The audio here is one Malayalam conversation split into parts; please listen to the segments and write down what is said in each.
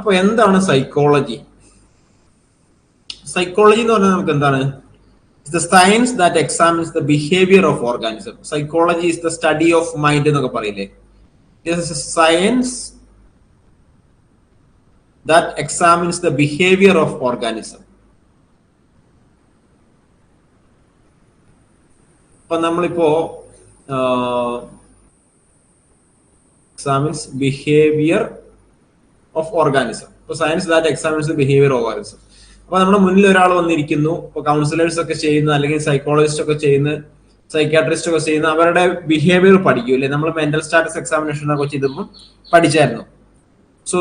അപ്പൊ എന്താണ് സൈക്കോളജി സൈക്കോളജി എന്ന് പറഞ്ഞാൽ നമുക്ക് എന്താണ്? The science that examines the behaviour of organism psychology is the study of mind എന്നൊക്കെ പറയില്ലേ? Science that examines the behaviour of organism ഇപ്പൊ നമ്മളിപ്പോ എക്സാമിൻസ് ബിഹേവിയർ ഓഫ് ഓർഗാനിസം ഇപ്പൊ science that examines behaviour organism അപ്പൊ നമ്മുടെ മുന്നിൽ ഒരാൾ വന്നിരിക്കുന്നു. ഇപ്പൊ കൗൺസിലേഴ്സ് ഒക്കെ ചെയ്യുന്ന അല്ലെങ്കിൽ സൈക്കോളജിസ്റ്റ് ഒക്കെ ചെയ്യുന്ന സൈക്കാട്രിസ്റ്റ് ഒക്കെ ചെയ്യുന്ന അവരുടെ ബിഹേവിയർ പഠിക്കും അല്ലെ? നമ്മൾ മെന്റൽ സ്റ്റാറ്റസ് എക്സാമിനേഷൻ ഒക്കെ ചെയ്തപ്പോൾ പഠിച്ചായിരുന്നു. So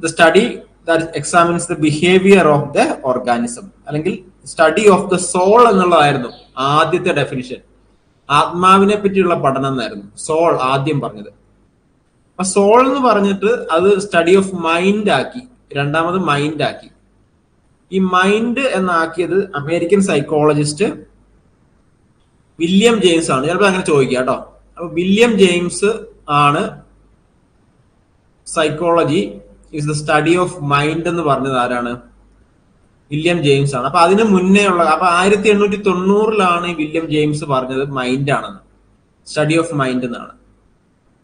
the study that examines the behaviour of the organism അല്ലെങ്കിൽ സ്റ്റഡി ഓഫ് ദ സോൾ എന്നുള്ളതായിരുന്നു ആദ്യത്തെ ഡെഫിനിഷൻ ആത്മാവിനെ പറ്റിയുള്ള പഠനം എന്നായിരുന്നു. സോൾ ആദ്യം പറഞ്ഞത്. അപ്പൊ സോൾ എന്ന് പറഞ്ഞിട്ട് അത് സ്റ്റഡി ഓഫ് മൈൻഡ് ആക്കി. രണ്ടാമത് മൈൻഡ് ആക്കി. ഈ മൈൻഡ് എന്നാക്കിയത് അമേരിക്കൻ സൈക്കോളജിസ്റ്റ് വില്യം ജെയിംസ് ആണ്. ചിലപ്പോൾ അങ്ങനെ ചോദിക്കുക കേട്ടോ. അപ്പൊ വില്യം ജെയിംസ് ആണ് psychology is the study of mind എന്ന് പറഞ്ഞത് ആരാണ്? വില്യം ജെയിംസ് ആണ്. അപ്പൊ അതിന് മുന്നേ ഉള്ള അപ്പൊ ആയിരത്തി എണ്ണൂറ്റി തൊണ്ണൂറിലാണ് വില്യം ജെയിംസ് പറഞ്ഞത് മൈൻഡ് ആണെന്ന്. സ്റ്റഡി ഓഫ് മൈൻഡ് എന്നാണ്.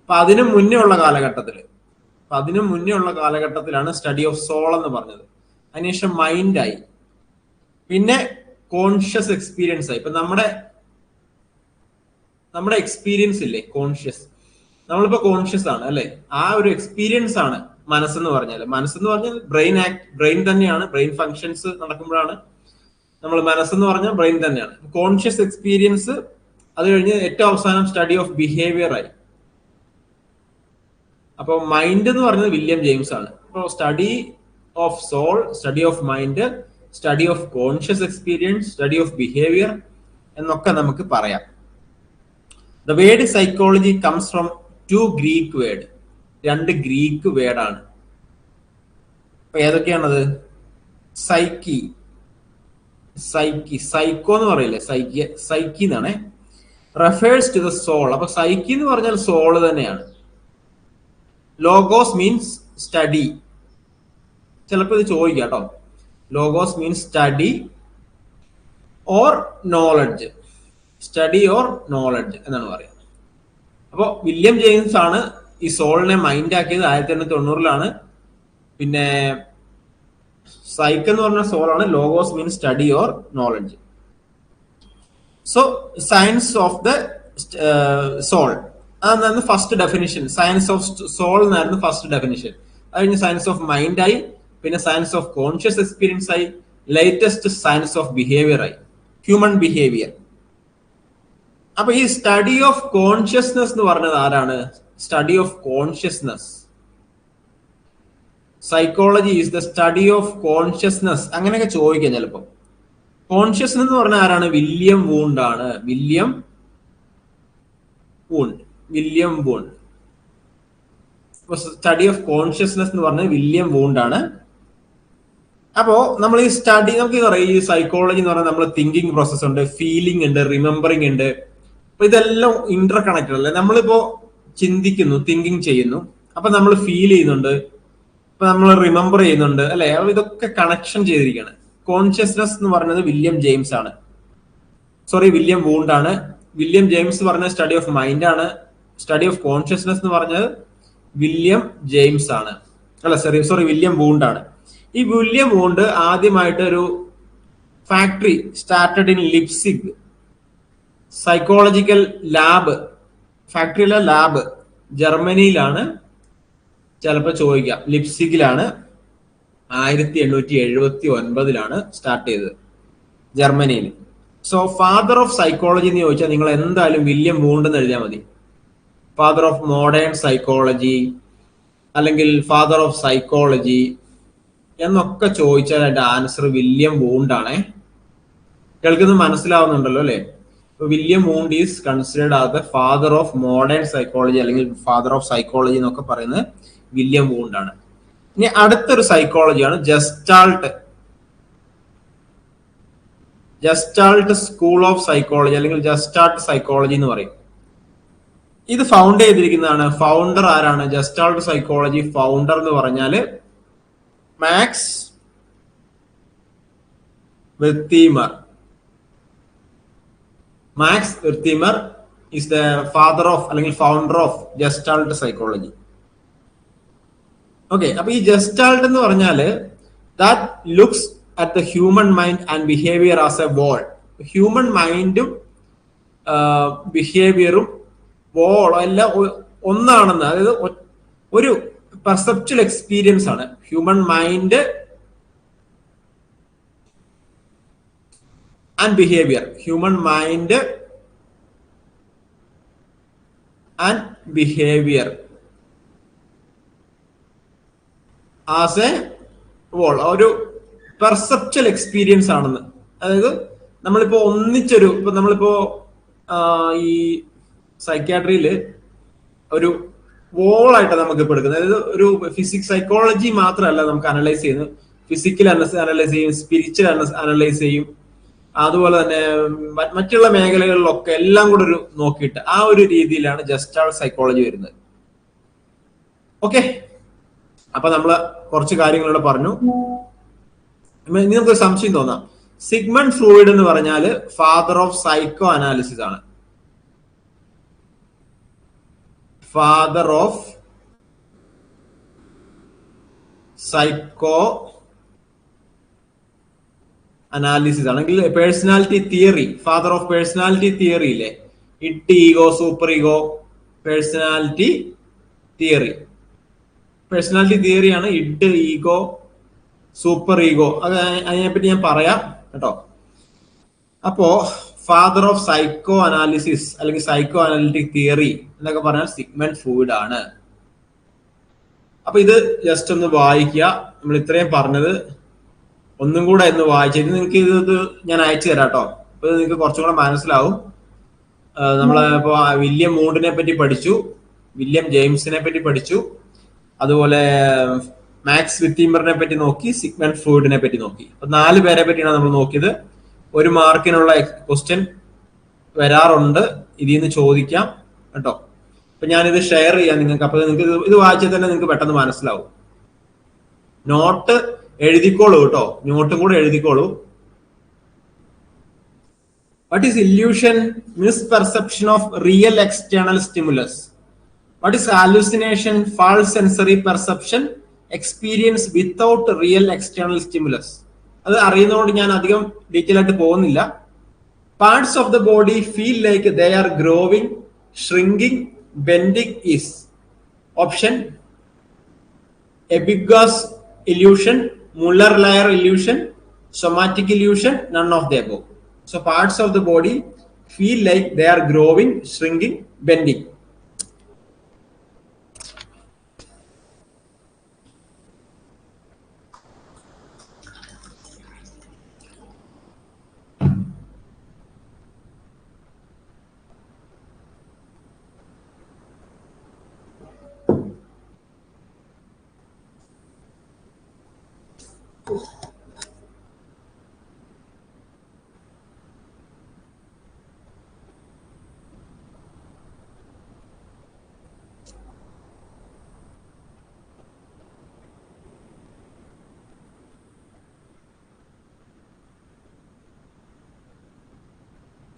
അപ്പൊ അതിനു മുന്നേ ഉള്ള കാലഘട്ടത്തിൽ അപ്പൊ അതിനു മുന്നേ ഉള്ള കാലഘട്ടത്തിലാണ് സ്റ്റഡി ഓഫ് സോൾ എന്ന് പറഞ്ഞത്. അതിനുശേഷം മൈൻഡായി പിന്നെ കോൺഷ്യസ് എക്സ്പീരിയൻസ് ആയി. ഇപ്പൊ നമ്മുടെ നമ്മുടെ എക്സ്പീരിയൻസ് ഇല്ലേ? കോൺഷ്യസ് നമ്മളിപ്പോ കോൺഷ്യസ് ആണ് അല്ലെ? ആ ഒരു എക്സ്പീരിയൻസ് ആണ് മനസ്സെന്ന് പറഞ്ഞാൽ മനസ്സെന്ന് പറഞ്ഞാൽ ബ്രെയിൻ ആക്ട് ബ്രെയിൻ തന്നെയാണ്. ബ്രെയിൻ ഫങ്ഷൻസ് നടക്കുമ്പോഴാണ് നമ്മൾ മനസ്സെന്ന് പറഞ്ഞാൽ ബ്രെയിൻ തന്നെയാണ്. കോൺഷ്യസ് എക്സ്പീരിയൻസ് അത് കഴിഞ്ഞ് ഏറ്റവും അവസാനം സ്റ്റഡി ഓഫ് ബിഹേവിയർ ആയി. അപ്പൊ മൈൻഡ് എന്ന് പറയുന്നത് വില്യം ജെയിംസ് ആണ്. അപ്പോൾ study of soul study of mind study of conscious experience study of behaviour എന്നൊക്കെ നമുക്ക് പറയാം. The word psychology comes from two Greek word രണ്ട് ഗ്രീക്ക് വേർഡാണ് അപ്പൊ ഏതൊക്കെയാണത്? സൈക്കി സൈക്കി സൈക്കോ എന്ന് പറയില്ലേ? സൈക്കി സൈക്കി എന്നാണ്. റെഫേഴ്സ് ടു ദ സോൾ അപ്പൊ സൈക്കി എന്ന് പറഞ്ഞാൽ സോൾ തന്നെയാണ്. ലോഗോസ് മീൻസ് സ്റ്റഡി ചിലപ്പോൾ ഇത് ചോദിക്കാം കേട്ടോ. Logos means study or knowledge study or knowledge എന്നാണ് പറയുന്നത്. അപ്പോൾ വില്യം ജെയിംസ് ആണ് ഈ സോളിനെ മൈൻഡ് ആക്കിയത് ആയിരത്തി എണ്ണൂറ്റി തൊണ്ണൂറിലാണ്. പിന്നെ സൈക്ക് എന്ന് പറഞ്ഞ സോളാണ് logos means study or knowledge so science of the soul അതായിരുന്നു first definition science of soul എന്നായിരുന്നു ഫസ്റ്റ് ഡെഫിനിഷൻ അത് കഴിഞ്ഞ് സയൻസ് ഓഫ് മൈൻഡ് ആയി പിന്നെ സയൻസ് ഓഫ് കോൺഷ്യസ് എക്സ്പീരിയൻസ് ആയി ലേറ്റസ്റ്റ് സയൻസ് ഓഫ് ബിഹേവിയർ ആയി. ഹ്യൂമൻ ബിഹേവിയർ അപ്പൊ ഈ സ്റ്റഡി ഓഫ് കോൺഷ്യസ്നെസ് എന്ന് പറഞ്ഞത് ആരാണ്? Study of consciousness psychology is the study of consciousness അങ്ങനെയൊക്കെ ചോദിക്കാം ചിലപ്പോൾ കോൺഷ്യസ്നെസ് എന്ന് പറഞ്ഞ ആരാണ്? വില്യം വൂണ്ട് ആണ്. William Wundt William Bond study of consciousness എന്ന് പറഞ്ഞത് വില്യം വൂണ്ട് ആണ്. അപ്പോ നമ്മൾ ഈ സ്റ്റഡി നമുക്ക് പറയാം ഈ സൈക്കോളജി എന്ന് പറഞ്ഞാൽ നമ്മൾ തിങ്കിങ് പ്രോസസ് ഉണ്ട് ഫീലിംഗ് ഉണ്ട് റിമെമ്പറിംഗ് ഉണ്ട്. അപ്പൊ ഇതെല്ലാം ഇന്റർ കണക്റ്റഡ് അല്ലേ? നമ്മളിപ്പോ ചിന്തിക്കുന്നു തിങ്കിങ് ചെയ്യുന്നു. അപ്പൊ നമ്മൾ ഫീൽ ചെയ്യുന്നുണ്ട്. ഇപ്പൊ നമ്മൾ റിമെമ്പർ ചെയ്യുന്നുണ്ട് അല്ലെ? അപ്പൊ ഇതൊക്കെ കണക്ഷൻ ചെയ്തിരിക്കുകയാണ് കോൺഷ്യസ്നെസ് എന്ന് പറഞ്ഞത് വില്യം ജെയിംസ് ആണ്. സോറി വില്യം വൂണ്ട് ആണ്. വില്യം ജെയിംസ് പറഞ്ഞ സ്റ്റഡി ഓഫ് മൈൻഡ് ആണ്. സ്റ്റഡി ഓഫ് കോൺഷ്യസ്നെസ് എന്ന് പറഞ്ഞത് വില്യം ജെയിംസ് ആണ്. അല്ല സോറി സോറി വില്യം വൂണ്ട് ആണ്. ഈ വില്യം വൂണ്ട് ആദ്യമായിട്ട് ഒരു factory started in Leipzig psychological lab ഫാക്ടറിയിലെ lab ജർമ്മനിയിലാണ്. ചിലപ്പോൾ ചോദിക്കാം. ലിപ്സിഗിലാണ് ആയിരത്തി എണ്ണൂറ്റി എഴുപത്തി ഒൻപതിലാണ് സ്റ്റാർട്ട് ചെയ്തത് ജർമ്മനിയിൽ. സോ ഫാദർ ഓഫ് സൈക്കോളജി എന്ന് ചോദിച്ചാൽ നിങ്ങൾ എന്തായാലും വില്യം വൂണ്ട് എന്ന് എഴുതിയാൽ മതി. ഫാദർ ഓഫ് മോഡേൺ സൈക്കോളജി അല്ലെങ്കിൽ ഫാദർ ഓഫ് സൈക്കോളജി എന്നൊക്കെ ചോദിച്ചാൽ അതിന്റെ ആൻസർ വില്യം വൂണ്ട് ആണേ. കേൾക്കുന്നത് മനസ്സിലാവുന്നുണ്ടല്ലോ അല്ലെ? William Wundt is considered as the father of modern psychology അല്ലെങ്കിൽ ഫാദർ ഓഫ് സൈക്കോളജി എന്നൊക്കെ പറയുന്നത് വില്യം വൂണ്ടാണ് ഇനി അടുത്തൊരു സൈക്കോളജിയാണ് gestalt gestalt school of psychology അല്ലെങ്കിൽ ജസ്റ്റാൾട്ട് സൈക്കോളജി എന്ന് പറയും. ഇത് ഫൗണ്ട് ചെയ്തിരിക്കുന്നതാണ്. ഫൗണ്ടർ ആരാണ്? ജസ്റ്റാൾട്ട് സൈക്കോളജി ഫൗണ്ടർ എന്ന് പറഞ്ഞാൽ Max Wertheimer Max Wertheimer is the father of അല്ലെങ്കിൽ founder of Gestalt psychology okay അപ്പൊ ഈ ജസ്റ്റാൾട്ട് എന്ന് പറഞ്ഞാൽ that looks at the human mind and behaviour as a whole human മൈൻഡും ബിഹേവിയറും വോളോ എല്ലാം ഒന്നാണെന്ന്. അതായത് ഒരു പെർസെപ്ച്വൽ എക്സ്പീരിയൻസ് ആണ്. Human mind and behaviour human mind and behaviour as a whole ഒരു പെർസെപ്ച്വൽ എക്സ്പീരിയൻസ് ആണെന്ന്. അതായത് നമ്മളിപ്പോ ഒന്നിച്ചൊരു ഇപ്പൊ നമ്മളിപ്പോ ഈ സൈക്യാട്രിയിൽ ഒരു വോളായിട്ട് നമുക്ക് ഇപ്പൊ എടുക്കുന്നത്. അതായത് ഒരു ഫിസിക്സ് സൈക്കോളജി മാത്രമല്ല നമുക്ക് അനലൈസ് ചെയ്യുന്നത്. ഫിസിക്കൽ അനലൈസ് ചെയ്യും സ്പിരിച്വൽ അനലൈസ് ചെയ്യും. അതുപോലെ തന്നെ മറ്റുള്ള മേഖലകളിലൊക്കെ എല്ലാം കൂടെ ഒരു നോക്കിയിട്ട് ആ ഒരു രീതിയിലാണ് ജസ്റ്റ് ജസ്റ്റാൾ സൈക്കോളജി വരുന്നത്. ഓക്കെ അപ്പൊ നമ്മൾ കുറച്ച് കാര്യങ്ങളിവിടെ പറഞ്ഞു. ഇനി നമുക്ക് സംശയം തോന്നാം. സിഗ്മണ്ട് ഫ്രൂയിഡ് എന്ന് പറഞ്ഞാൽ ഫാദർ ഓഫ് സൈക്കോ അനാലിസിസ് ആണ്. ഫാദർ ഓഫ് സൈക്കോ അനാലിസിസ് ആണെങ്കിൽ personality theory father of personality theory ഇല്ലേ? Id ego superego personality theory personality തിയറിയാണ് id ego super ego അത് അതിനെപ്പറ്റി ഞാൻ പറയാം കേട്ടോ. അപ്പോ ഫാദർ ഓഫ് സൈക്കോ അനാലിസിസ് അല്ലെങ്കിൽ സൈക്കോ അനാലിറ്റിക് തിയറി എന്നൊക്കെ പറഞ്ഞാൽ സിഗ്മെന്റ് ഫൂഡ് ആണ്. അപ്പൊ ഇത് ജസ്റ്റ് ഒന്ന് വായിക്കുക. നമ്മൾ ഇത്രയും പറഞ്ഞത് ഒന്നും കൂടെ ഒന്ന് വായിച്ചിട്ട് നിങ്ങൾക്ക് ഇത് ഞാൻ അയച്ചു തരാം കേട്ടോ. അപ്പൊ നിങ്ങൾക്ക് കുറച്ചും കൂടെ മനസ്സിലാവും. നമ്മൾ ഇപ്പൊ വില്യം മൂഡിനെ പറ്റി പഠിച്ചു വില്യം ജെയിംസിനെ പറ്റി പഠിച്ചു അതുപോലെ മാക്സ് വിത്തീമറിനെ പറ്റി നോക്കി സിഗ്മണ്ട് ഫ്രൂഡിനെ പറ്റി നോക്കി. അപ്പൊ നാല് പേരെ പറ്റിയാണ് നമ്മൾ നോക്കിയത്. ഒരു മാർക്കിനുള്ള ക്വസ്റ്റ്യൻ വരാറുണ്ട്. ഇതിൽ നിന്ന് ചോദിക്കാം കേട്ടോ. അപ്പൊ ഞാനിത് ഷെയർ ചെയ്യാം നിങ്ങൾക്ക്. അപ്പൊ നിങ്ങൾക്ക് ഇത് വായിച്ചാൽ തന്നെ നിങ്ങൾക്ക് പെട്ടെന്ന് മനസ്സിലാവും. നോട്ട് എഴുതിക്കോളൂ കേട്ടോ. നോട്ടും കൂടെ എഴുതിക്കോളൂ. What is illusion misperception of real external stimulus what is hallucination false sensory perception experience without real external stimulus അത് അറിയുന്നതുകൊണ്ട് ഞാൻ അധികം ഡീറ്റെയിൽ ആയിട്ട് പോകുന്നില്ല. Parts of the body feel like they are growing shrinking bending is option Ebbinghaus illusion Muller Lyer illusion somatic illusion none of the above. So parts of the body feel like they are growing shrinking bending.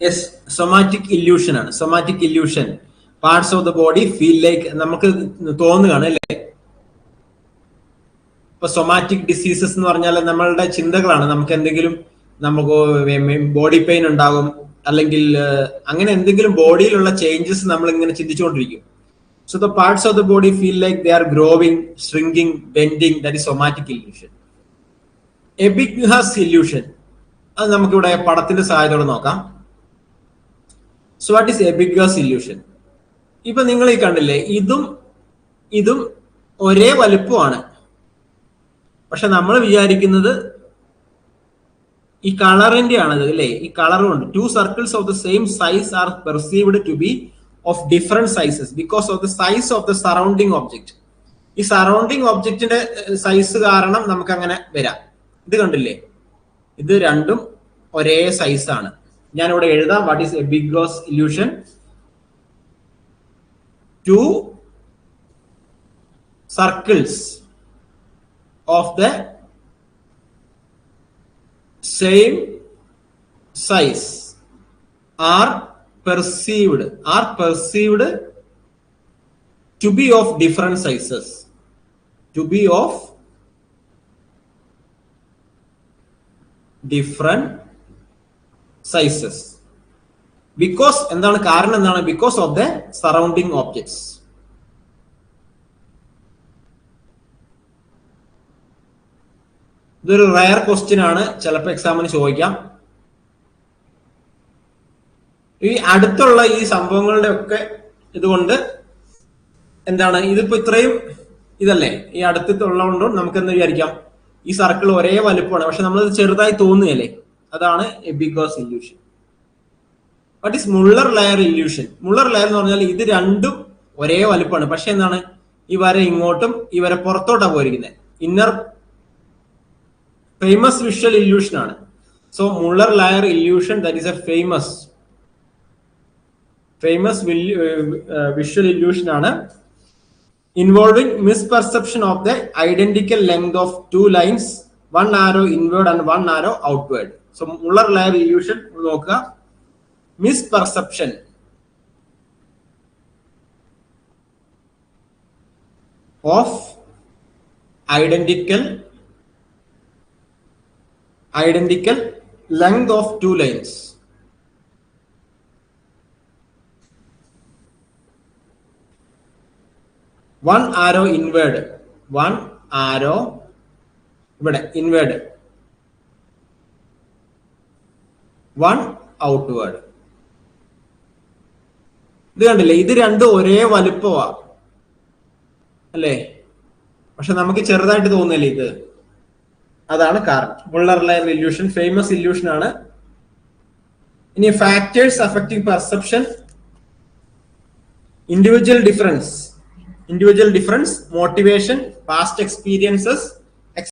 Yes somatic illusion ആണ്. Somatic illusion parts of the body feel like നമുക്ക് തോന്നുകയാണ് അല്ലേ? ഇപ്പൊ സൊമാറ്റിക് ഡിസീസസ് എന്ന് പറഞ്ഞാൽ നമ്മളുടെ ചിന്തകളാണ്. നമുക്ക് എന്തെങ്കിലും നമുക്ക് ബോഡി പെയിൻ ഉണ്ടാകും. അല്ലെങ്കിൽ അങ്ങനെ എന്തെങ്കിലും ബോഡിയിലുള്ള ചേഞ്ചസ് നമ്മൾ ഇങ്ങനെ ചിന്തിച്ചുകൊണ്ടിരിക്കും. So the parts of the body feel like they are growing shrinking bending that is somatic illusion Ebbinghaus illusion അത് നമുക്കിവിടെ പടത്തിന്റെ സഹായത്തോടെ നോക്കാം. So what is Ebbinghaus illusion ഇപ്പൊ നിങ്ങൾ ഈ കണ്ടില്ലേ ഇതും ഇതും ഒരേ വലുപ്പമാണ്. പക്ഷെ നമ്മൾ വിചാരിക്കുന്നത് ഈ കളറിന്റെ ആണത് അല്ലേ? ഈ കളറും ഉണ്ട് two circles of the same size are perceived to be of different sizes because of the size of the surrounding object ഈ സറൗണ്ടിങ് ഓബ്ജക്റ്റിന്റെ സൈസ് കാരണം നമുക്ക് അങ്ങനെ വരാം. ഇത് കണ്ടില്ലേ? ഇത് രണ്ടും ഒരേ സൈസ് ആണ്. ഞാൻ ഇവിടെ എഴുതാം. What is a big gloss illusion two circles of the same size are perceived are perceived to be of different sizes to be of different sizes because എന്താണ് കാരണം? എന്താണ്? Because of the surrounding objects ഇതൊരു റയർ ക്വസ്റ്റ്യൻ ആണ്. ചിലപ്പോൾ എക്സാമിന് ചോദിക്കാം. ഈ അടുത്തുള്ള ഈ സംഭവങ്ങളുടെ ഒക്കെ ഇതുകൊണ്ട് എന്താണ്? ഇതിപ്പോ ഇത്രയും ഇതല്ലേ? ഈ അടുത്തുള്ള കൊണ്ടും നമുക്ക് എന്ത് വിചാരിക്കാം? ഈ സർക്കിൾ ഒരേ വലുപ്പമാണ്. പക്ഷെ നമ്മൾ ചെറുതായി തോന്നുകയല്ലേ? അതാണ് Ebbinghaus illusion what is Muller Lyer illusion Muller Lyer എന്ന് പറഞ്ഞാൽ ഇത് രണ്ടും ഒരേ വലുപ്പമാണ്. പക്ഷെ എന്താണ്? ഈ ഇങ്ങോട്ടും ഈ വര പുറത്തോട്ടാണ് പോയിരിക്കുന്നത് ഇന്നർ ഫേമസ് വിഷ്വൽ ഇല്യൂഷൻ ആണ്. So Muller Lyer illusion that is a famous famous visual illusion ആണ്. Involving misperception of the identical length of two lines one arrow inward and one arrow outward so Muller Lyer illusion നോക്കുക. Misperception. Of identical identical length of two lines one arrow inward one arrow inward, one outward. ഇത് കണ്ടില്ലേ ഇത് രണ്ടും ഒരേ വലുപ്പമാ അല്ലേ പക്ഷെ നമുക്ക് ചെറുതായിട്ട് തോന്നില്ലേ ഇത് അതാണ് കാരണം. Muller line illusion famous illusion ആണ്. ഇനി factors affecting perception individual difference individual difference motivation past experiences